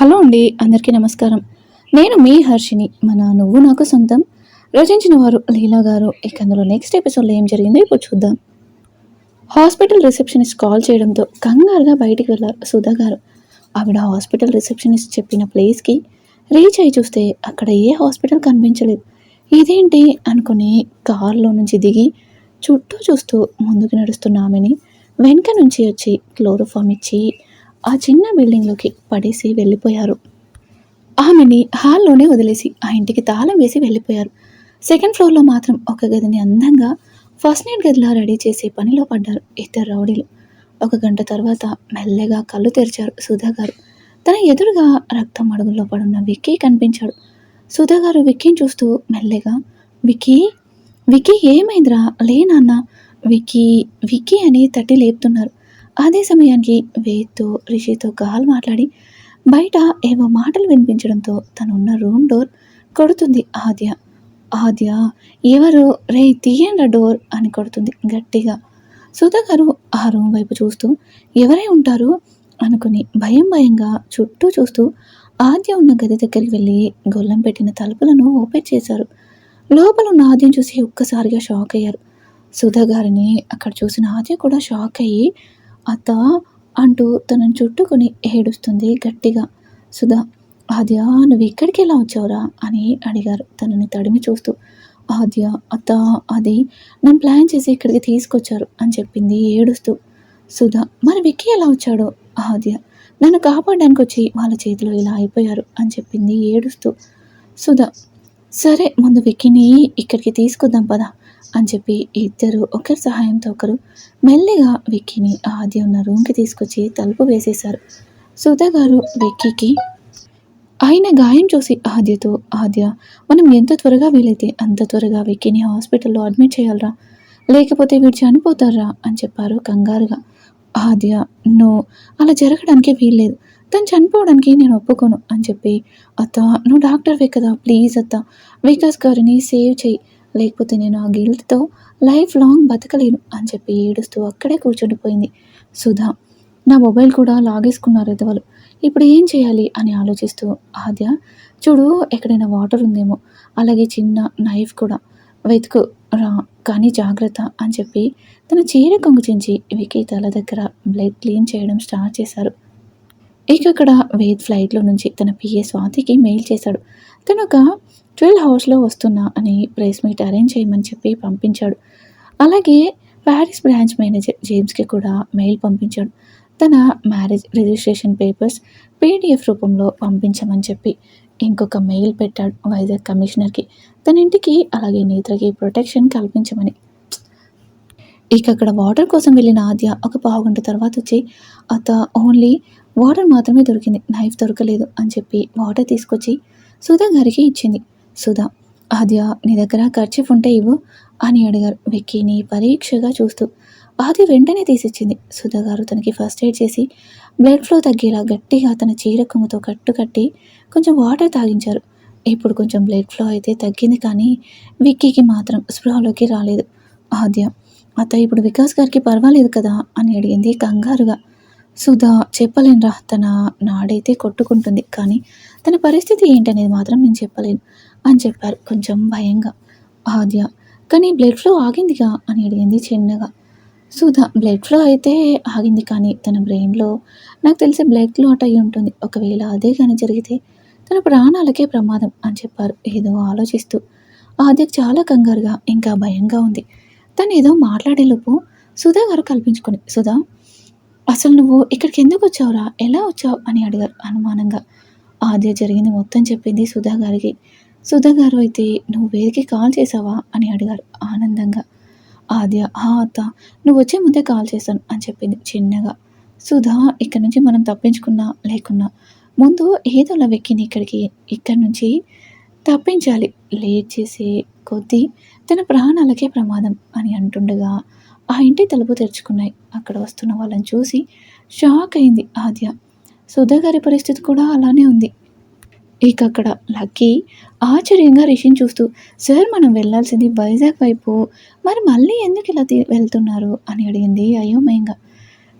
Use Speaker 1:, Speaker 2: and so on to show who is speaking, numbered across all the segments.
Speaker 1: Hello అండి అందరికీ నమస్కారం. నేను మీ హర్షిని మన నువ్వు నాకు సొంతం. రచించిన వారు లీలా గారు. ఇక అందులో నెక్స్ట్ ఎపిసోడ్లో ఏం జరిగిందో ఇప్పుడు చూద్దాం. హాస్పిటల్ రిసెప్షనిస్ట్ కాల్ చేయడంతో కంగారుగా బయటికి వెళ్ళారు సుధా గారు. ఆవిడ హాస్పిటల్ రిసెప్షనిస్ట్ చెప్పిన ప్లేస్కి రీచ్ అయి చూస్తే అక్కడ ఏ హాస్పిటల్ కనిపించలేదు. ఇదేంటి అనుకుని కారులో నుంచి దిగి చుట్టూ చూస్తూ ముందుకు నడుస్తున్న ఆమెని వెనక నుంచి వచ్చి క్లోరోఫామ్ ఇచ్చి ఆ చిన్న బిల్డింగ్లోకి పడేసి వెళ్ళిపోయారు. ఆమెని హాల్లోనే వదిలేసి ఆ ఇంటికి తాళం వేసి వెళ్ళిపోయారు. సెకండ్ ఫ్లోర్లో మాత్రం ఒక గదిని అందంగా ఫస్ట్ నైట్ గదిలా రెడీ చేసే పనిలో పడ్డారు ఇద్దరు రౌడీలు. ఒక గంట తర్వాత మెల్లగా కళ్ళు తెరిచారు సుధా గారు. తన ఎదురుగా రక్తం అడుగుల్లో పడున్న విక్కీ కనిపించాడు. సుధా గారు విక్కీని చూస్తూ మెల్లగా విక్కీ విక్కీ ఏమైందిరా? లే నాన్న. విక్కీ విక్కీ అని తట్టి లేపుతున్నారు. అదే సమయానికి వేద్తో రిషితో గాల్ మాట్లాడి బయట ఏవో మాటలు వినిపించడంతో తనున్న రూమ్ డోర్ కొడుతుంది ఆద్య. ఆద్య ఎవరు? రే తీయండి డోర్ అని కొడుతుంది గట్టిగా. సుధా గారు ఆ రూమ్ వైపు చూస్తూ ఎవరై ఉంటారు? అనుకుని భయం భయంగా చుట్టూ చూస్తూ ఆద్య ఉన్న గది దగ్గరికి వెళ్ళి గొల్లం పెట్టిన తలుపులను ఓపెన్ చేశారు. లోపల ఉన్న ఆద్యం చూసి ఒక్కసారిగా షాక్ అయ్యారు. సుధా గారిని అక్కడ చూసిన ఆద్య కూడా షాక్ అయ్యి అత్త అంటూ తనని చుట్టుకొని ఏడుస్తుంది గట్టిగా. సుధా ఆద్య నువ్వు ఇక్కడికి ఎలా వచ్చావురా? అని అడిగారు తనని తడిమి చూస్తూ. ఆద్య అత్త అది నన్ను ప్లాన్ చేసి ఇక్కడికి తీసుకొచ్చారు అని చెప్పింది ఏడుస్తూ. సుధా మరి విక్కీ ఎలా వచ్చాడో? ఆద్య నన్ను కాపాడడానికి వచ్చి వాళ్ళ చేతిలో ఇలా అయిపోయారు అని చెప్పింది ఏడుస్తూ. సుధా సరే ముందు విక్కీని ఇక్కడికి తీసుకొద్దాం పదా. అని చెప్పి ఇద్దరు ఒకరి సహాయంతో ఒకరు మెల్లిగా విక్కీని ఆది ఉన్న రూమ్కి తీసుకొచ్చి తలుపు వేసేశారు. సుధా గారు విక్కీకి ఆయన గాయం చూసి ఆద్యతో ఆద్య మనం ఎంత త్వరగా వీలైతే అంత త్వరగా విక్కీని హాస్పిటల్లో అడ్మిట్ చేయాలరా లేకపోతే వీడు చనిపోతారా అని చెప్పారు కంగారుగా. ఆద్య నో అలా జరగడానికి వీల్లేదు. తను చనిపోవడానికి నేను ఒప్పుకోను అని చెప్పి అత్త నువ్వు డాక్టర్వే కదా ప్లీజ్ అత్త వికాస్ గారిని సేవ్ చేయి. లేకపోతే నేను ఆ గిల్ట్తో లైఫ్ లాంగ్ బతకలేను అని చెప్పి ఏడుస్తూ అక్కడే కూర్చుండిపోయింది. సుధా నా మొబైల్ కూడా లాగేసుకున్నారు ఎదవలు. ఇప్పుడు ఏం చేయాలి అని ఆలోచిస్తూ ఆద్య చూడు ఎక్కడైనా వాటర్ ఉందేమో. అలాగే చిన్న నైఫ్ కూడా. వెతుకు రా కానీ జాగ్రత్త అని చెప్పి తన చీర కొంగుచించి వికీ తల దగ్గర బ్లడ్ క్లీన్ చేయడం స్టార్ట్ చేశారు. ఇక అక్కడ వేద్ ఫ్లైట్లో నుంచి తన పిఏ స్వాతికి మెయిల్ చేశాడు. తను ఒక ట్వెల్వ్ హవర్స్లో వస్తున్నా అని ప్రైస్ మీట్ అరేంజ్ చేయమని చెప్పి పంపించాడు. అలాగే ప్యారిస్ బ్రాంచ్ మేనేజర్ జేమ్స్కి కూడా మెయిల్ పంపించాడు. తన మ్యారేజ్ రిజిస్ట్రేషన్ పేపర్స్ పీడిఎఫ్ రూపంలో పంపించమని చెప్పి ఇంకొక మెయిల్ పెట్టాడు వైజాగ్ కమిషనర్కి. తన ఇంటికి అలాగే నేత్రకి ప్రొటెక్షన్ కల్పించమని. ఇక అక్కడ వాటర్ కోసం వెళ్ళిన ఆద్య ఒక పావుగంట తర్వాత వచ్చి అత ఓన్లీ వాటర్ మాత్రమే దొరికింది. నైఫ్ దొరకలేదు అని చెప్పి వాటర్ తీసుకొచ్చి సుధా గారికి ఇచ్చింది. సుధా ఆద్య నీ దగ్గర ఖర్చు ఉంటే ఇవ్వు అని అడిగారు. విక్కీని పరీక్షగా చూస్తూ ఆది వెంటనే తీసిచ్చింది. సుధా గారు తనకి ఫస్ట్ ఎయిడ్ చేసి బ్లడ్ ఫ్లో తగ్గేలా గట్టిగా తన చీర కొమ్ముతో కట్టు కట్టి కొంచెం వాటర్ తాగించారు. ఇప్పుడు కొంచెం బ్లడ్ ఫ్లో అయితే తగ్గింది కానీ విక్కీకి మాత్రం స్పృహలోకి రాలేదు. ఆద్య అత్త ఇప్పుడు వికాస్ గారికి పర్వాలేదు కదా అని అడిగింది కంగారుగా. సుధా చెప్పలేనురా తన నాడైతే కొట్టుకుంటుంది కానీ తన పరిస్థితి ఏంటనేది మాత్రం నేను చెప్పలేను అని చెప్పారు కొంచెం భయంగా. ఆద్య కానీ బ్లడ్ ఫ్లో ఆగిందిగా? అని అడిగింది చిన్నగా. సుధా బ్లడ్ ఫ్లో అయితే ఆగింది కానీ తన బ్రెయిన్లో నాకు తెలిసి బ్లడ్ క్లాట్ అయి ఉంటుంది. ఒకవేళ అదే కానీ జరిగితే తన ప్రాణాలకే ప్రమాదం అని చెప్పారు ఏదో ఆలోచిస్తూ. ఆద్యకు చాలా కంగారుగా ఇంకా భయంగా ఉంది. తను ఏదో మాట్లాడేలోపు సుధా గారు కల్పించుకొని సుధా అసలు నువ్వు ఇక్కడికి ఎందుకు వచ్చావురా? ఎలా వచ్చావు? అని అడిగారు అనుమానంగా. ఆద్య జరిగింది మొత్తం చెప్పింది సుధా గారికి. సుధా గారు అయితే నువ్వు వేదికి కాల్ చేసావా అని అడిగారు ఆనందంగా. ఆద్య హా అత్త నువ్వు వచ్చే ముందే కాల్ చేశాను అని చెప్పింది చిన్నగా. సుధా ఇక్కడ నుంచి మనం తప్పించుకున్నా లేకున్నా ముందు ఏదోలా వెక్కిని ఇక్కడికి. ఇక్కడి నుంచి తప్పించాలి. లేట్ చేసే కొద్దీ తన ప్రాణాలకే ప్రమాదం అని అంటుండగా ఆ ఇంటి తలుపు తెరుచుకున్నాయి. అక్కడ వస్తున్న వాళ్ళని చూసి షాక్ అయింది ఆద్య సుధా గారి పరిస్థితి కూడా అలానే ఉంది. ఇక అక్కడ లక్కీ ఆశ్చర్యంగా రిషిని చూస్తూ సార్ మనం వెళ్ళాల్సింది వైజాగ్ వైపు. మరి మళ్ళీ ఎందుకు ఇలా వెళ్తున్నారు? అని అడిగింది అయోమయంగా.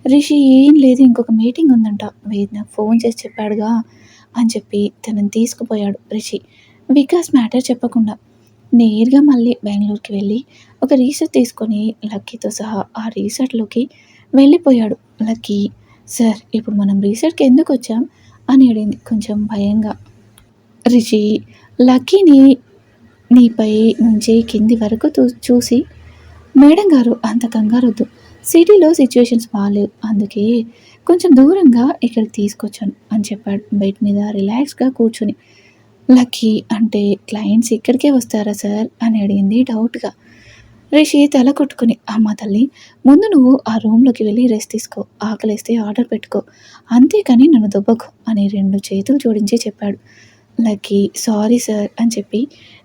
Speaker 1: రిషి ఏం లేదు ఇంకొక మీటింగ్ ఉందంట. వేద్ నాకు ఫోన్ చేసి చెప్పాడుగా అని చెప్పి తనని తీసుకుపోయాడు రిషి. వికాస్ మ్యాటర్ చెప్పకుండా నేరుగా మళ్ళీ బెంగళూరుకి వెళ్ళి ఒక రీసెట్ తీసుకొని లక్కీతో సహా ఆ రీసెట్లోకి వెళ్ళిపోయాడు లక్కీ. సార్ ఇప్పుడు మనం రీసెర్చ్కి ఎందుకు వచ్చాం? అని అడిగింది కొంచెం భయంగా. రిషి లక్కీని నీపై నుంచి కింది వరకు చూసి మేడం గారు అంత కంగారొద్దు. సిటీలో సిచ్యువేషన్స్ బాగాలేవు అందుకే కొంచెం దూరంగా ఇక్కడికి తీసుకొచ్చాను అని చెప్పాడు బయట మీద రిలాక్స్గా కూర్చుని. లక్కీ అంటే క్లయింట్స్ ఇక్కడికే వస్తారా సార్? అని అడిగింది డౌట్గా. రిషి తల కొట్టుకుని అమ్మ తల్లి ముందు నువ్వు ఆ రూమ్లోకి వెళ్ళి రెస్ట్ తీసుకో ఆకలిస్తే ఆర్డర్ పెట్టుకో. అంతేకాని నన్ను దొబ్బకు అని రెండు చేతులు జోడించి చెప్పాడు. లక్కీ సారీ సార్ అని చెప్పి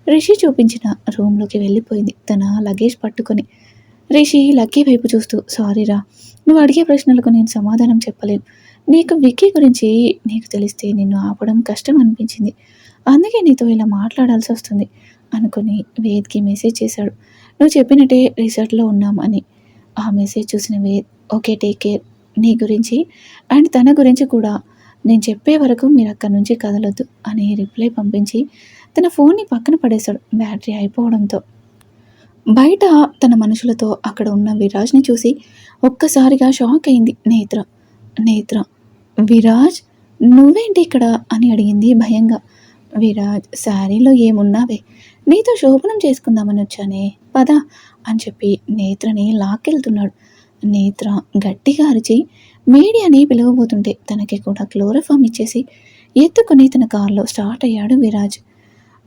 Speaker 1: రిషి చూపించిన రూమ్లోకి వెళ్ళిపోయింది. తన లగేజ్ పట్టుకొని రిషి లక్కీ వైపు చూస్తూ సారీరా నువ్వు అడిగే ప్రశ్నలకు నేను సమాధానం చెప్పలేను. నీకు విక్కీ గురించి నీకు తెలిస్తే నిన్ను ఆపడం కష్టం అనిపించింది. అందుకే నీతో ఇలా మాట్లాడాల్సి వస్తుంది అనుకుని వేద్కి మెసేజ్ చేశాడు. నువ్వు చెప్పినట్టే రిసార్ట్లో ఉన్నాం అని. ఆ మెసేజ్ చూసిన వేద్ ఓకే టేక్ కేర్ నీ గురించి అండ్ తన గురించి కూడా. నేను చెప్పే వరకు మీరు అక్కడి నుంచి కదలొద్దు అని రిప్లై పంపించి తన ఫోన్ని పక్కన పడేశాడు బ్యాటరీ అయిపోవడంతో. బయట తన మనుషులతో అక్కడ ఉన్న విరాజ్ని చూసి ఒక్కసారిగా షాక్ అయింది నేత్ర. నేత్ర విరాజ్ నువ్వేంటి ఇక్కడ అని అడిగింది భయంగా. విరాజ్ శారీలో ఏమున్నావే? నీతో శోభనం చేసుకుందామని వచ్చానే. పద అని చెప్పి నేత్రని లాక్కెళ్తున్నాడు. నేత్ర గట్టిగా అరిచి మీడియాని పిలవబోతుంటే తనకి కూడా క్లోరోఫామ్ ఇచ్చేసి ఎత్తుకుని తన కారులో స్టార్ట్ అయ్యాడు విరాజ్.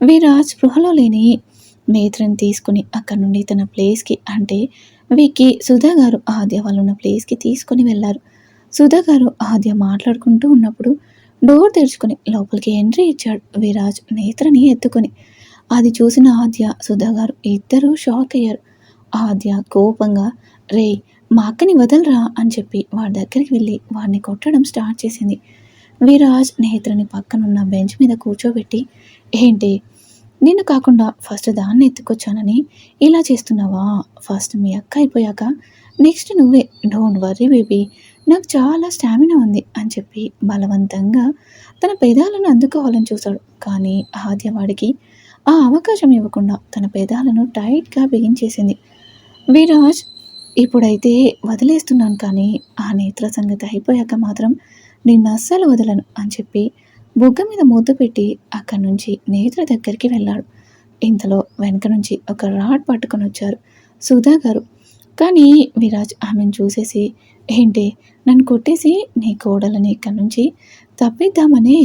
Speaker 1: విరాజ్ స్పృహలో లేని నేత్రని తీసుకుని అక్కడి నుండి తన ప్లేస్కి అంటే విక్కి సుధా గారు ఆద్య వాళ్ళు ఉన్న ప్లేస్కి తీసుకొని వెళ్ళారు. సుధా గారు ఆద్య మాట్లాడుకుంటూ ఉన్నప్పుడు డోర్ తెరుచుకొని లోపలికి ఎంట్రీ ఇచ్చాడు విరాజ్ నేత్రని ఎత్తుకొని. అది చూసిన ఆద్య సుధా గారు ఇద్దరూ షాక్ అయ్యారు. ఆద్య కోపంగా రే మా అక్కని వదలరా అని చెప్పి వాడి దగ్గరికి వెళ్ళి వాడిని కొట్టడం స్టార్ట్ చేసింది. విరాజ్ నేత్రని పక్కనున్న బెంచ్ మీద కూర్చోబెట్టి ఏంటి నిన్ను కాకుండా ఫస్ట్ దాన్ని ఎత్తుకొచ్చానని ఇలా చేస్తున్నావా? ఫస్ట్ మీ అక్క అయిపోయాక నెక్స్ట్ నువ్వే. డోంట్ వర్రీ బేబీ నాకు చాలా స్టామినా ఉంది అని చెప్పి బలవంతంగా తన పెదాలను అందుకోవాలని చూశాడు. కానీ ఆద్య వాడికి ఆ అవకాశం ఇవ్వకుండా తన పెదాలను టైట్గా బిగించేసింది. విరాజ్ ఇప్పుడైతే వదిలేస్తున్నాను కానీ ఆ నేత్ర సంగతి అయిపోయాక మాత్రం నిన్ను అస్సలు వదలను అని చెప్పి బుగ్గ మీద ముద్దు పెట్టి అక్కడి నుంచి నేత్ర దగ్గరికి వెళ్ళాడు. ఇంతలో వెనక నుంచి ఒక రాడ్ పట్టుకొని వచ్చారు సుధా గారు. కానీ విరాజ్ ఆమెను చూసేసి ఏంటి నన్ను కొట్టేసి నీ కోడలని ఇక్కడి నుంచి తప్పిద్దామనే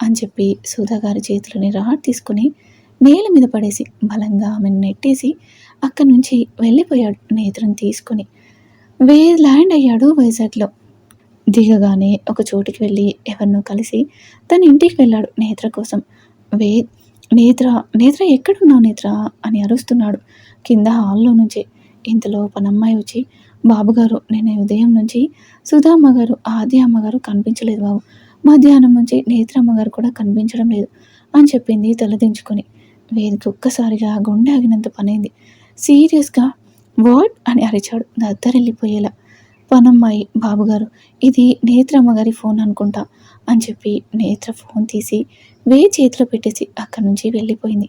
Speaker 1: అని చెప్పి సుధా గారి చేతులని రాడ్ తీసుకుని నేల మీద పడేసి బలంగా ఆమెను నెట్టేసి అక్కడి నుంచి వెళ్ళిపోయాడు నేత్రం తీసుకుని. వే ల్యాండ్ అయ్యాడు వైజాగ్లో. దిగగానే ఒక చోటుకి వెళ్ళి ఎవరినో కలిసి తన ఇంటికి వెళ్ళాడు నేత్ర కోసం. వే నేత్ర నేత్ర ఎక్కడున్నావు నేత్ర? అని అరుస్తున్నాడు. కింద హాల్లో నుంచి. ఇంతలో పనమ్మాయి వచ్చి బాబుగారు నేను ఉదయం నుంచి సుధామ్మ గారు ఆది అమ్మగారు కనిపించలేదు బాబు. మధ్యాహ్నం నుంచి నేత్రమ్మగారు కూడా కనిపించడం లేదు అని చెప్పింది తలదించుకొని. వేదిక ఒక్కసారిగా గుండె ఆగినంత పనైంది. సీరియస్గా వాట్ అని అరిచాడు. దద్దరెళ్ళిపోయేలా పనమ్మాయి బాబుగారు ఇది నేత్రమ్మ గారి ఫోన్ అనుకుంటా అని చెప్పి నేత్ర ఫోన్ తీసి వే చేతిలో పెట్టేసి అక్కడి నుంచి వెళ్ళిపోయింది.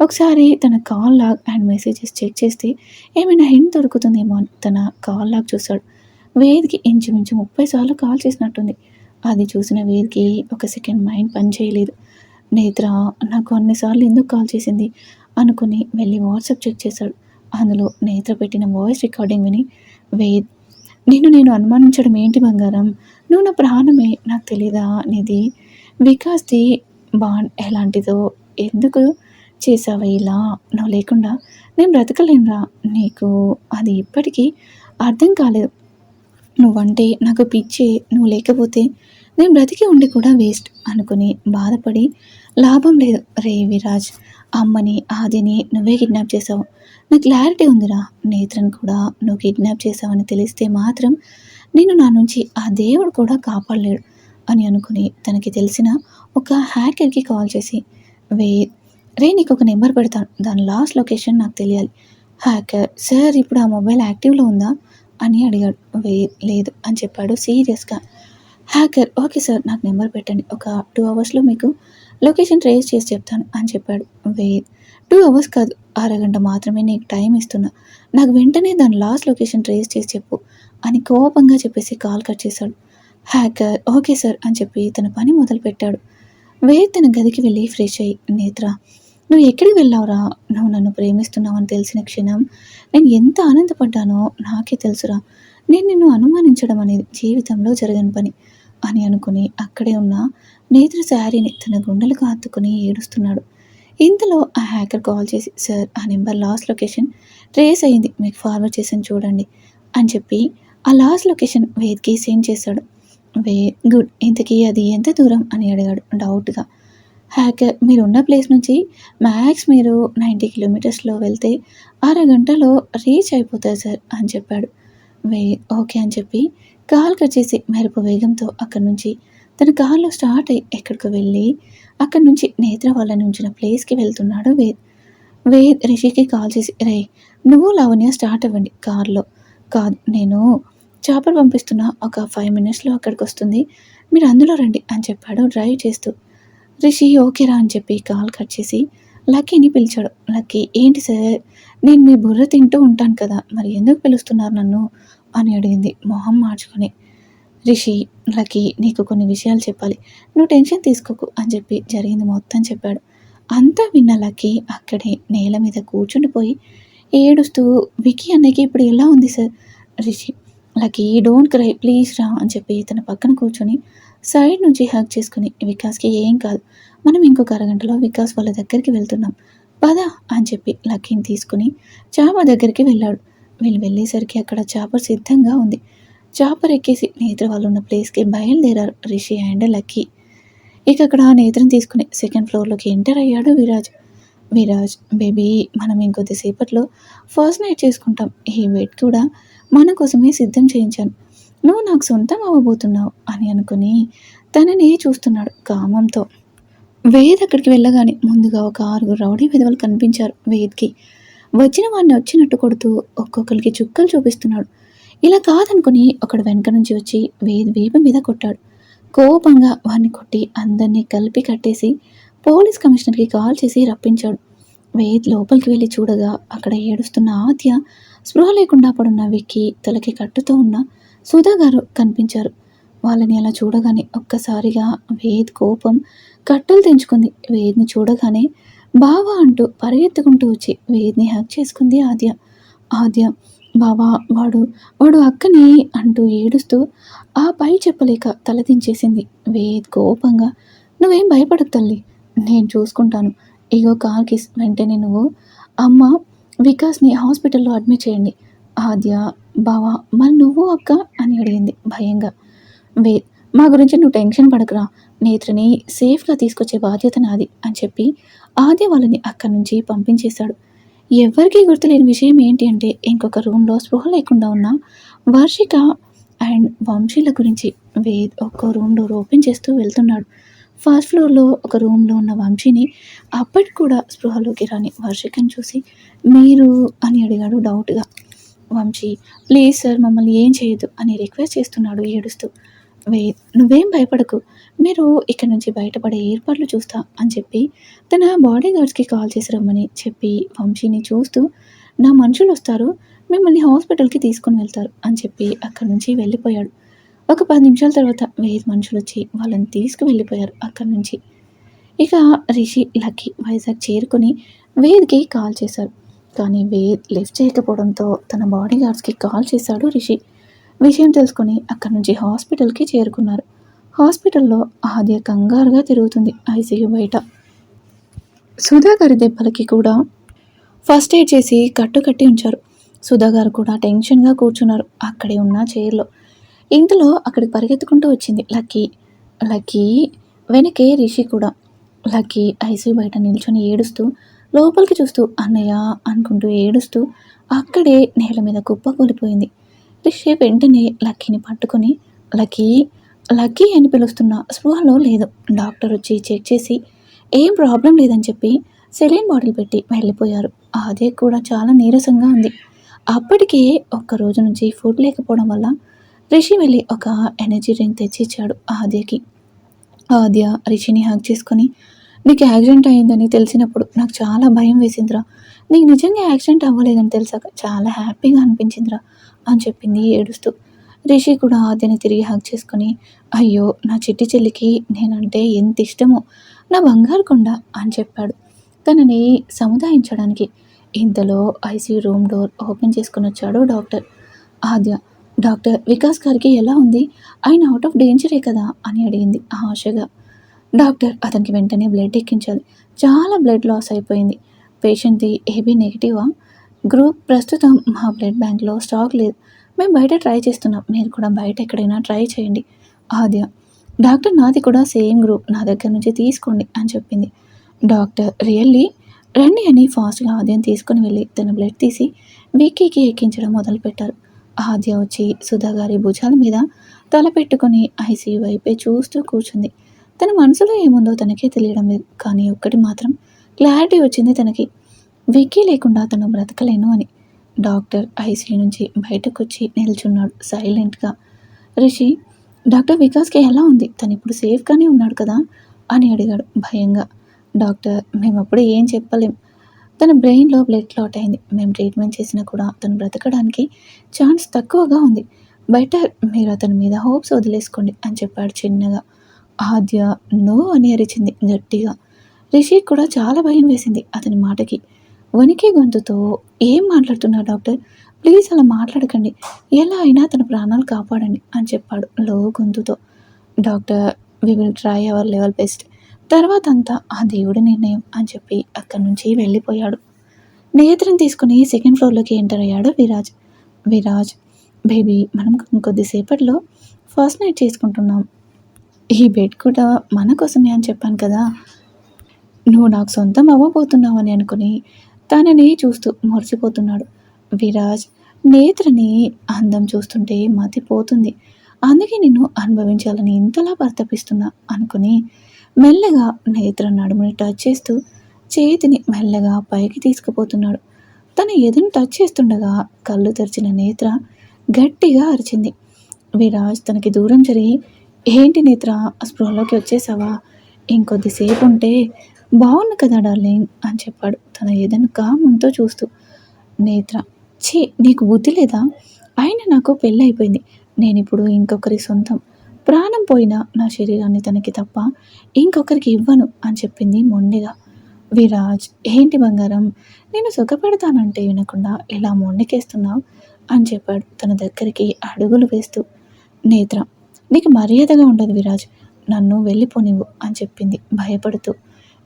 Speaker 1: ఒకసారి తన call log and messages check చేస్తే ఏమైనా హింట్ దొరుకుతుందేమో అని తన కాల్ లాగ్ చూశాడు. వేదికి ఇంచుమించు ముప్పై సార్లు కాల్ చేసినట్టుంది. అది చూసిన వేదికి ఒక సెకండ్ మైండ్ పని చేయలేదు నేత్ర నాకు అన్నిసార్లు ఎందుకు కాల్ చేసింది? అనుకుని వెళ్ళి వాట్సాప్ చెక్ చేశాడు. అందులో నేత్ర పెట్టిన వాయిస్ రికార్డింగ్ విని వేద్ నిన్ను నేను అనుమానించడం ఏంటి బంగారం? నువ్వు నా ప్రాణమే నాకు తెలీదా అనేది వికాస్ది బాండ్ ఎలాంటిదో ఎందుకు చేసావా ఇలా? నువ్వు లేకుండా నేను బ్రతకలేనురా. నీకు అది ఇప్పటికీ అర్థం కాలేదు. నువ్వంటే నాకు పిచ్చే నువ్వు లేకపోతే నేను బ్రతికి ఉండి కూడా వేస్ట్ అనుకుని బాధపడి లాభం లేదు. రే విరాజ్ అమ్మని ఆదిని నువ్వే కిడ్నాప్ చేసావు నాకు క్లారిటీ ఉందిరా. నేత్రను కూడా నువ్వు కిడ్నాప్ చేసావని తెలిస్తే మాత్రం నేను నా నుంచి ఆ దేవుడు కూడా కాపాడలేడు అని అనుకుని తనకి తెలిసిన ఒక హ్యాకర్కి కాల్ చేసి వే రే నీకు ఒక నెంబర్ పెడతాను. దాని లాస్ట్ లొకేషన్ నాకు తెలియాలి. హ్యాకర్ సార్ ఇప్పుడు ఆ మొబైల్ యాక్టివ్లో ఉందా? అని అడిగాడు. వే లేదు అని చెప్పాడు సీరియస్గా. హ్యాకర్ ఓకే సార్ నాకు నెంబర్ పెట్టండి. ఒక టూ అవర్స్లో మీకు లొకేషన్ ట్రేస్ చేసి చెప్తాను అని చెప్పాడు వేద్. టూ అవర్స్ కాదు అరగంట మాత్రమే నీకు టైం ఇస్తున్నా. నాకు వెంటనే దాని లాస్ట్ లొకేషన్ ట్రేస్ చేసి చెప్పు అని కోపంగా చెప్పేసి కాల్ కట్ చేశాడు. హ్యాకర్ ఓకే సార్ అని చెప్పి తన పని మొదలుపెట్టాడు. వేద్ తన గదికి వెళ్ళి ఫ్రెష్ అయ్యి నేత్ర నువ్వు ఎక్కడికి వెళ్ళావురా? నువ్వు నన్ను ప్రేమిస్తున్నావని అని తెలిసిన క్షణం నేను ఎంత ఆనందపడ్డానో నాకే తెలుసురా. నేను నిన్ను అనుమానించడం అనేది జీవితంలో జరగని పని. అని అనుకుని అక్కడే ఉన్న నేత్ర శారీని తన గుండెలకు హత్తుకుని ఏడుస్తున్నాడు. ఇంతలో ఆ హ్యాకర్ కాల్ చేసి సార్ ఆ నెంబర్ లాస్ట్ లొకేషన్ ట్రేస్ అయింది. మీకు ఫార్వర్డ్ చేసాను చూడండి అని చెప్పి ఆ లాస్ట్ లొకేషన్ వేద్కి సెండ్ చేశాడు. Very good. ఇంతకీ అది ఎంత దూరం? అని అడిగాడు డౌట్గా. హ్యాకర్ మీరు ఉన్న ప్లేస్ నుంచి మ్యాక్స్ మీరు నైంటీ కిలోమీటర్స్లో వెళ్తే అరగంటలో రీచ్ అయిపోతారు సార్ అని చెప్పాడు. వే ఓకే అని చెప్పి కాల్ కట్ చేసి మెరుపు వేగంతో అక్కడి నుంచి తన కారులో స్టార్ట్ అయ్యి ఎక్కడికి వెళ్ళి అక్కడి నుంచి నేత్ర వాళ్ళని ఉంచిన ప్లేస్కి వెళ్తున్నాడు వేద్. వేద్ రిషికి కాల్ చేసి రే నువ్వు లావణ్య స్టార్ట్ అవ్వండి కార్లో. కాదు నేను చేపలు పంపిస్తున్నా ఒక ఫైవ్ మినిట్స్లో అక్కడికి వస్తుంది. మీరు అందులో రండి అని చెప్పాడు డ్రైవ్ చేస్తూ. రిషి ఓకేరా అని చెప్పి కాల్ కట్ చేసి లక్కీని పిలిచాడు. లక్కీ ఏంటి సార్ నేను మీ బుర్ర తింటూ ఉంటాను కదా మరి ఎందుకు పిలుస్తున్నారు నన్ను? అని అడిగింది. మొహం మార్చుకొని రిషి లకి నీకు కొన్ని విషయాలు చెప్పాలి. నువ్వు టెన్షన్ తీసుకోకు అని చెప్పి జరిగింది మొత్తం చెప్పాడు. అంతా విన్న లక్కీ అక్కడే నేల మీద కూర్చుండిపోయి ఏడుస్తూ వికీ అన్నకి ఇప్పుడు ఎలా ఉంది సార్? రిషి లకి డోంట్ క్రై ప్లీజ్ రా అని చెప్పి తన పక్కన కూర్చొని సైడ్ నుంచి హక్ చేసుకుని వికాస్కి ఏం కాదు. మనం ఇంకొక అరగంటలో వికాస్ వాళ్ళ దగ్గరికి వెళ్తున్నాం. పద అని చెప్పి లక్కీని తీసుకుని చావా దగ్గరికి వెళ్ళాడు. వీళ్ళు వెళ్ళేసరికి అక్కడ చాపర్ సిద్ధంగా ఉంది. చాపర్ ఎక్కేసి నేత్ర వాళ్ళు ఉన్న ప్లేస్కి బయలుదేరారు రిషి అండ్ లక్కీ. ఇక అక్కడ నేత్రం తీసుకుని సెకండ్ ఫ్లోర్లోకి ఎంటర్ అయ్యాడు విరాజ్. విరాజ్ బేబీ మనం ఇంకొద్దిసేపట్లో ఫస్ట్ నైట్ చేసుకుంటాం. ఈ బెడ్ కూడా మన కోసమే సిద్ధం చేయించాను. నువ్వు నాకు సొంతం అవ్వబోతున్నావు అని అనుకుని తనని చూస్తున్నాడు కామంతో. వేద్ అక్కడికి వెళ్ళగానే ముందుగా ఒక ఆరుగురు రౌడీ విధవలు కనిపించారు వేద్కి. వచ్చిన వాడిని వచ్చినట్టు కొడుతూ ఒక్కొక్కరికి చుక్కలు చూపిస్తున్నాడు. ఇలా కాదనుకుని ఒకడు వెనక నుంచి వచ్చి వే వీపు మీద కొట్టాడు. కోపంగా వాడిని కొట్టి అందరినీ కలిపి కట్టేసి పోలీస్ కమిషనర్కి కాల్ చేసి రప్పించాడు. వేద్ లోపలికి వెళ్ళి చూడగా అక్కడ ఏడుస్తున్న ఆద్య స్పృహ లేకుండా పడున్న విక్కి తలకి కట్టుతో ఉన్న సుధా గారు కనిపించారు. వాళ్ళని అలా చూడగానే ఒక్కసారిగా వేద్ కోపం కట్టలు తెంచుకుంది. వేద్ని చూడగానే బావా అంటూ పరిగెత్తుకుంటూ వచ్చి వేద్ని హ్యాక్ చేసుకుంది ఆద్య. ఆద్య బావా వాడు వాడు అక్కని అంటూ ఏడుస్తూ ఆ పై చెప్పలేక తలదించేసింది వేద్ కోపంగా నువ్వేం భయపడకు తల్లి నేను చూసుకుంటాను. ఇగో కార్కి వెంటనే నువ్వు అమ్మ వికాస్ని హాస్పిటల్లో అడ్మిట్ చేయండి. ఆద్య బావా మరి నువ్వు అక్క? అని అడిగింది భయంగా. వేద్ మా గురించి నువ్వు టెన్షన్ పడకురా నేత్రని సేఫ్గా తీసుకొచ్చే బాధ్యత నాది అని చెప్పి ఆది వాళ్ళని అక్కడి నుంచి పంపించేశాడు. ఎవరికీ గుర్తులేని విషయం ఏంటి అంటే ఇంకొక రూమ్లో స్పృహ లేకుండా ఉన్న వార్షిక అండ్ వంశీల గురించి వేద్ ఒక్కో రూమ్ డోర్ ఓపెన్ చేస్తూ వెళ్తున్నాడు. ఫస్ట్ ఫ్లోర్లో ఒక రూమ్లో ఉన్న వంశీని అప్పటికి కూడా స్పృహలోకి రాని వర్షికని చూసి మీరు అని అడిగాడు డౌట్గా. వంశీ ప్లీజ్ సార్ మమ్మల్ని ఏం చేయదు అని రిక్వెస్ట్ చేస్తున్నాడు ఏడుస్తూ. వేద్ నువ్వేం భయపడకు. మీరు ఇక్కడ నుంచి బయటపడే ఏర్పాట్లు చూస్తా అని చెప్పి తన బాడీ గార్డ్స్కి కాల్ చేసి రమ్మని చెప్పి వంశీని చూస్తూ నా మనుషులు వస్తారు మిమ్మల్ని హాస్పిటల్కి తీసుకొని వెళ్తారు అని చెప్పి అక్కడి నుంచి వెళ్ళిపోయాడు. ఒక పది నిమిషాల తర్వాత వేద్ మనుషులు వచ్చి వాళ్ళని తీసుకు వెళ్ళిపోయారు అక్కడి నుంచి. ఇక రిషి లక్కీ వైజాగ్ చేరుకుని వేద్కి కాల్ చేశారు. కానీ వేద్ లిఫ్ట్ చేయకపోవడంతో తన బాడీ గార్డ్స్కి కాల్ చేశాడు రిషి. విషయం తెలుసుకొని అక్కడి నుంచి హాస్పిటల్కి చేరుకున్నారు. హాస్పిటల్లో ఆద్య కంగారుగా తిరుగుతుంది ఐసీయూ బయట. సుధా గారి దెబ్బలకి కూడా ఫస్ట్ ఎయిడ్ చేసి కట్టు కట్టి ఉంచారు. సుధా గారు కూడా టెన్షన్గా కూర్చున్నారు. అక్కడే ఉన్న చైర్లో. ఇంతలో అక్కడికి పరిగెత్తుకుంటూ వచ్చింది లక్కీ. లక్కీ వెనకే రిషి కూడా. లక్కీ ఐసీయూ బయట నిల్చొని ఏడుస్తూ లోపలికి చూస్తూ అన్నయ్య అనుకుంటూ ఏడుస్తూ అక్కడే నేల మీద కుప్ప కూలిపోయింది. రిషి వెంటనే లక్కీని పట్టుకొని లక్కీ లక్కీ అని పిలుస్తున్న స్పృహలో లేదు. డాక్టర్ వచ్చి చెక్ చేసి ఏం ప్రాబ్లం లేదని చెప్పి సెలైన్ బాటిల్ పెట్టి వెళ్ళిపోయారు. అదే కూడా చాలా నీరసంగా ఉంది. అప్పటికే ఒక్క రోజు నుంచి ఫుడ్ లేకపోవడం వల్ల రిషి వెళ్ళి ఒక ఎనర్జీ డ్రింక్ తెచ్చి ఇచ్చాడు ఆద్యకి. ఆద్య రిషిని హ్యాక్ చేసుకొని నీకు యాక్సిడెంట్ అయిందని తెలిసినప్పుడు నాకు చాలా భయం వేసిందిరా. నీకు నిజంగా యాక్సిడెంట్ అవ్వలేదని తెలిసాక చాలా హ్యాపీగా అనిపించిందిరా అని చెప్పింది ఏడుస్తూ. రిషి కూడా ఆద్యని తిరిగి హక్ చేసుకుని అయ్యో నా చిట్టి చెల్లికి నేనంటే ఎంత ఇష్టమో నా బంగారు కొండ అని చెప్పాడు. తనని సముదాయించడానికి ఇంతలో ఐసీయూ రూమ్ డోర్ ఓపెన్ చేసుకుని వచ్చాడు డాక్టర్. ఆద్య డాక్టర్ వికాస్ గారికి ఎలా ఉంది? ఆయన అవుట్ ఆఫ్ డేంజరే కదా? అని అడిగింది ఆశగా. డాక్టర్ అతనికి వెంటనే బ్లడ్ ఎక్కించాలి. చాలా బ్లడ్ లాస్ అయిపోయింది. పేషెంట్ది ఏబీ నెగిటివా గ్రూప్ ప్రస్తుతం మా బ్లడ్ బ్యాంక్లో స్టాక్ లేదు. మేము బయట ట్రై చేస్తున్నాం. మీరు కూడా బయట ఎక్కడైనా ట్రై చేయండి. ఆద్య డాక్టర్ నాది కూడా సేమ్ గ్రూప్. నా దగ్గర నుంచి తీసుకోండి అని చెప్పింది. Doctor really? రండి అని ఫాస్ట్గా ఆద్యం తీసుకొని వెళ్ళి తన బ్లడ్ తీసి విక్కీకి ఎక్కించడం మొదలుపెట్టారు. ఆద్య వచ్చి సుధా గారి భుజాల మీద తల పెట్టుకొని ఐసీయూ వైపే చూస్తూ కూర్చుంది. తన మనసులో ఏముందో తనకే తెలియడం లేదు. కానీ ఒక్కటి మాత్రం క్లారిటీ వచ్చింది తనకి. విక్కీ లేకుండా తను బ్రతకలేను అని. డాక్టర్ ఐసీ నుంచి బయటకు వచ్చి నిల్చున్నాడు సైలెంట్గా. రిషి డాక్టర్ వికాస్కి ఎలా ఉంది? తను ఇప్పుడు సేఫ్గానే ఉన్నాడు కదా? అని అడిగాడు భయంగా. డాక్టర్ మేము అప్పుడు ఏం చెప్పలేం. తన బ్రెయిన్లో బ్లడ్ క్లాట్ అయింది మేము ట్రీట్మెంట్ చేసినా కూడా తను బ్రతకడానికి ఛాన్స్ తక్కువగా ఉంది. బయట మీరు అతని మీద హోప్స్ వదిలేసుకోండి అని చెప్పాడు చిన్నగా. ఆద్య నో అని అరిచింది గట్టిగా. రిషి కూడా చాలా భయం వేసింది అతని మాటకి. వణికే గొంతుతో ఏం మాట్లాడుతున్నారు డాక్టర్? ప్లీజ్ అలా మాట్లాడకండి. ఎలా అయినా తన ప్రాణాలు కాపాడండి అని చెప్పాడు లో గొంతుతో. Doctor we will try our level best తర్వాత అంతా ఆ దేవుడి నిర్ణయం అని చెప్పి అక్కడి నుంచి వెళ్ళిపోయాడు. నేత్రం తీసుకుని సెకండ్ ఫ్లోర్లోకి ఎంటర్ అయ్యాడు విరాజ్. విరాజ్ బేబీ మనం కొద్దిసేపట్లో ఫస్ట్ నైట్ చేసుకుంటున్నాం. ఈ బెడ్ కూడా మన కోసమే అని చెప్పాను కదా. నువ్వు నాకు సొంతం అవ్వబోతున్నావు అని అనుకుని తనని చూస్తూ మురిసిపోతున్నాడు. విరాజ్ నేత్రని అందం చూస్తుంటే మతిపోతుంది. అందుకే నిన్ను అనుభవించాలని ఇంతలా భర్తపిస్తున్నా అనుకుని మెల్లగా నేత్ర నడుముని టచ్ చేస్తూ చేతిని మెల్లగా పైకి తీసుకుపోతున్నాడు. తన ఎదును టచ్ చేస్తుండగా కళ్ళు తెరిచిన నేత్ర గట్టిగా అరిచింది. విరాజ్ తనకి దూరం జరిగి ఏంటి నేత్ర స్పృహలోకి వచ్చేసావా? ఇంకొద్దిసేపు ఉంటే బాగుంది కదా డార్లింగ్ అని చెప్పాడు. తన ఏదైనా కామంతో చూస్తూ నేత్ర ఛీ నీకు బుద్ధి లేదా? ఆయన నాకు పెళ్ళి అయిపోయింది. నేను ఇప్పుడు ఇంకొకరి సొంతం. ప్రాణం పోయినా నా శరీరాన్ని తనకి తప్ప ఇంకొకరికి ఇవ్వను అని చెప్పింది మొండిగా. విరాజ్ ఏంటి బంగారం? నేను సుఖపెడతానంటే వినకుండా ఇలా మొండికేస్తున్నావు అని చెప్పాడు తన దగ్గరికి అడుగులు వేస్తూ. నేత్ర నీకు మర్యాదగా ఉండదు విరాజ్. నన్ను వెళ్ళిపోనివ్వు అని చెప్పింది భయపడుతూ.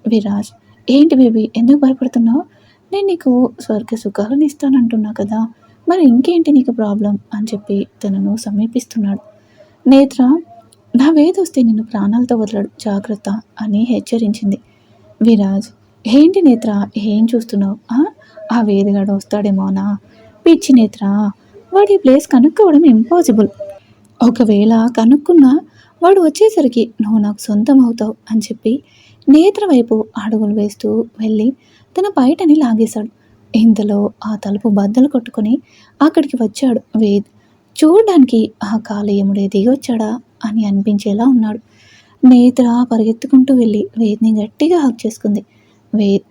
Speaker 1: విరాజ్ ఏంటి బేబీ ఎందుకు భయపడుతున్నావు? నేను నీకు స్వర్గ సుఖాలను ఇస్తానంటున్నా కదా. మరి ఇంకేంటి నీకు ప్రాబ్లం? అని చెప్పి తనను సమీపిస్తున్నాడు. నేత్ర నా వేదొస్తే నిన్ను ప్రాణాలతో వదలడు జాగ్రత్త అని హెచ్చరించింది. విరాజ్ ఏంటి నేత్ర ఏం చూస్తున్నావు? ఆ వేదిగాడు వస్తాడేమోనా? పిచ్చి నేత్ర వాడి ప్లేస్ కనుక్కోవడం ఇంపాసిబుల్. ఒకవేళ కనుక్కున్నా వాడు వచ్చేసరికి నువ్వు నాకు సొంతం అవుతావు అని చెప్పి నేత్ర వైపు అడుగులు వేస్తూ వెళ్ళి తన బయటని లాగేశాడు. ఇంతలో ఆ తలుపు బద్దలు కొట్టుకొని అక్కడికి వచ్చాడు వేద్. చూడడానికి ఆ కాలేయముడే దిగొచ్చాడా అని అనిపించేలా ఉన్నాడు. నేత్ర పరిగెత్తుకుంటూ వెళ్ళి వేద్ని గట్టిగా హాక్ చేసుకుంది. వేద్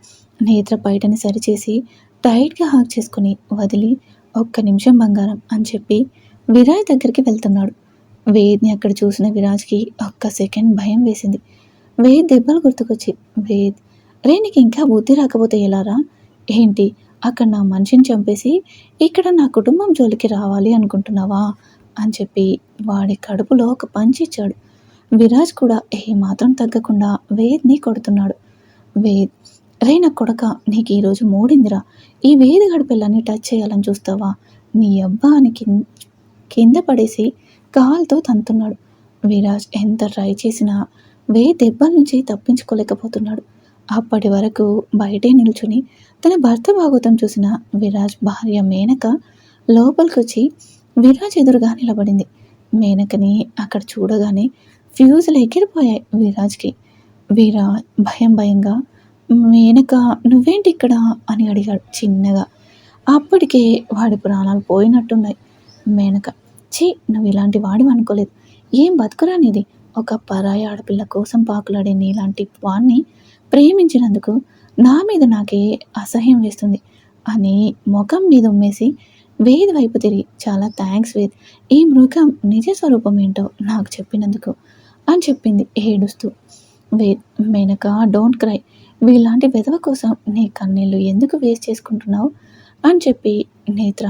Speaker 1: నేత్ర బయటని సరిచేసి టైట్గా హాక్ చేసుకుని వదిలి ఒక్క నిమిషం బంగారం అని చెప్పి విరాజ్ దగ్గరికి వెళ్తున్నాడు. వేద్ని అక్కడ చూసిన విరాజ్కి ఒక్క సెకండ్ భయం వేసింది. వేద్ దెబ్బలు గుర్తుకొచ్చి వేద్ రే నీకు ఇంకా బుద్ధి రాకపోతే ఎలారా ఏంటి అక్కడ నా మనిషిని చంపేసి ఇక్కడ నా కుటుంబం జోలికి రావాలి అనుకుంటున్నావా? అని చెప్పి వాడి కడుపులో ఒక పంచి ఇచ్చాడు. విరాజ్ కూడా ఏమాత్రం తగ్గకుండా వేద్ని కొడుతున్నాడు. వేద్ రే నా కొడక నీకు ఈరోజు మూడిందిరా. ఈ వేది గడిపిల్లని టచ్ చేయాలని చూస్తావా? నీ అబ్బా అని కింద పడేసి కాల్తో తంతున్నాడు. విరాజ్ ఎంత ట్రై చేసినా వే దెబ్బల నుంచి తప్పించుకోలేకపోతున్నాడు. అప్పటి వరకు బయటే నిల్చుని తన భర్త భాగవతం చూసిన విరాజ్ భార్య మేనక లోపలికొచ్చి విరాజ్ ఎదురుగా నిలబడింది. మేనకని అక్కడ చూడగానే ఫ్యూజులు ఎగిరిపోయాయి విరాజ్కి. వీరా భయం భయంగా మేనక నువ్వేంటి ఇక్కడ? అని అడిగాడు చిన్నగా. అప్పటికే వాడి ప్రాణాలు పోయినట్టున్నాయి. మేనక ఛీ నువ్వు ఇలాంటి వాడివి అనుకోలేదు. ఏం బతుకురానిది ఒక పరాయి ఆడపిల్ల కోసం పాకులాడే నీలాంటి వాణ్ణి ప్రేమించినందుకు నా మీద నాకే అసహ్యం వేస్తుంది అని ముఖం మీద ఉమ్మేసి వేద్ వైపు తిరిగి చాలా థ్యాంక్స్ వేద్ ఈ మృగం నిజ స్వరూపం ఏంటో నాకు చెప్పినందుకు అని చెప్పింది ఏడుస్తూ. వేద్ మేనక డోంట్ క్రై వీలాంటి వెధవ కోసం నీ కన్నీళ్ళు ఎందుకు వేస్ట్ చేసుకుంటున్నావు? అని చెప్పి నేత్ర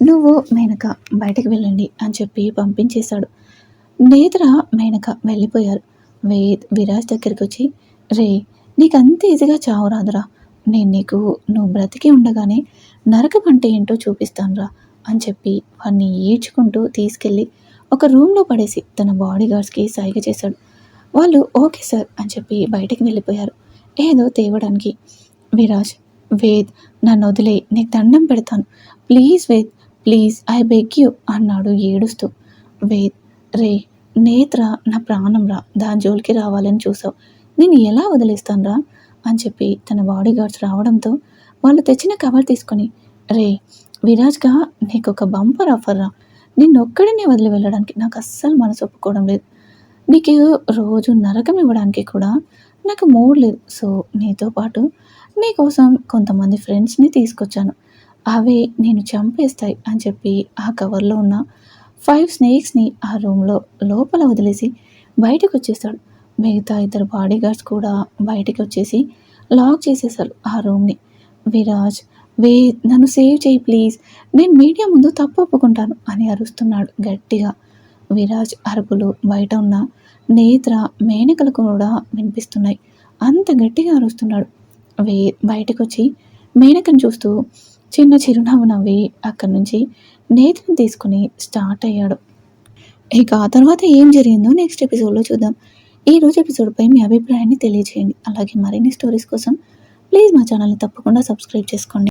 Speaker 1: నువ్వు మేనక బయటకు వెళ్ళండి అని చెప్పి పంపించేశాడు. నేత్ర మేనక వెళ్ళిపోయారు. వేద్ విరాజ్ దగ్గరికి వచ్చి రే నీకు అంత ఈజీగా చావు రాదురా. నేను నీకు నువ్వు బ్రతికి ఉండగానే నరకం అంటే ఏంటో చూపిస్తానురా అని చెప్పి వాడిని ఈడ్చుకుంటూ తీసుకెళ్ళి ఒక రూమ్లో పడేసి తన బాడీ గార్డ్స్కి సైగ చేశాడు. వాళ్ళు ఓకే సార్ అని చెప్పి బయటికి వెళ్ళిపోయారు. ఏదో తేవడానికి. విరాజ్ వేద్ నన్ను వదిలే నీకు దండం పెడతాను. Please Ved please I beg you అన్నాడు ఏడుస్తూ. వేద్ రే నేత్ర నా ప్రాణం రా. దాని జోలికి రావాలని చూసావు. నేను ఎలా వదిలేస్తాను రా? అని చెప్పి తన బాడీ గార్డ్స్ రావడంతో వాళ్ళు తెచ్చిన కవర్ తీసుకొని రే విరాజ్గా నీకు ఒక బంపర్ ఆఫర్ రా. నిన్నొక్కడినే వదిలి వెళ్ళడానికి నాకు అస్సలు మనసు ఒప్పుకోవడం లేదు. నీకు రోజు నరకం ఇవ్వడానికి కూడా నాకు మూడ్ లేదు. సో నీతో పాటు నీకోసం కొంతమంది ఫ్రెండ్స్ని తీసుకొచ్చాను. అవి నేను చంపేస్తాయి అని చెప్పి ఆ కవర్లో ఉన్న ఫైవ్ స్నేక్స్ని ఆ రూమ్లో లోపల వదిలేసి బయటకు వచ్చేసాడు మిగతా ఇద్దరు బాడీ గార్డ్స్ కూడా బయటికి వచ్చేసి లాక్ చేసేసారు ఆ రూమ్ని. విరాజ్ వే నన్ను సేవ్ చేయి ప్లీజ్. నేను మీడియా ముందు తప్పు ఒప్పుకుంటాను అని అరుస్తున్నాడు గట్టిగా. విరాజ్ అరుపులు బయట ఉన్న నేత్ర మేనకలు కూడా వినిపిస్తున్నాయి. అంత గట్టిగా అరుస్తున్నాడు. వే బయటకు వచ్చి మేనకను చూస్తూ చిన్న చిరునవ్వు నవ్వి అక్కడి నుంచి నేత్రను తీసుకుని స్టార్ట్ అయ్యాడు. ఇక ఆ తర్వాత ఏం జరిగిందో నెక్స్ట్ ఎపిసోడ్లో చూద్దాం. ఈ రోజు ఎపిసోడ్పై మీ అభిప్రాయాన్ని తెలియజేయండి. అలాగే మరిన్ని స్టోరీస్ కోసం ప్లీజ్ మా ఛానల్ని తప్పకుండా సబ్స్క్రైబ్ చేసుకోండి.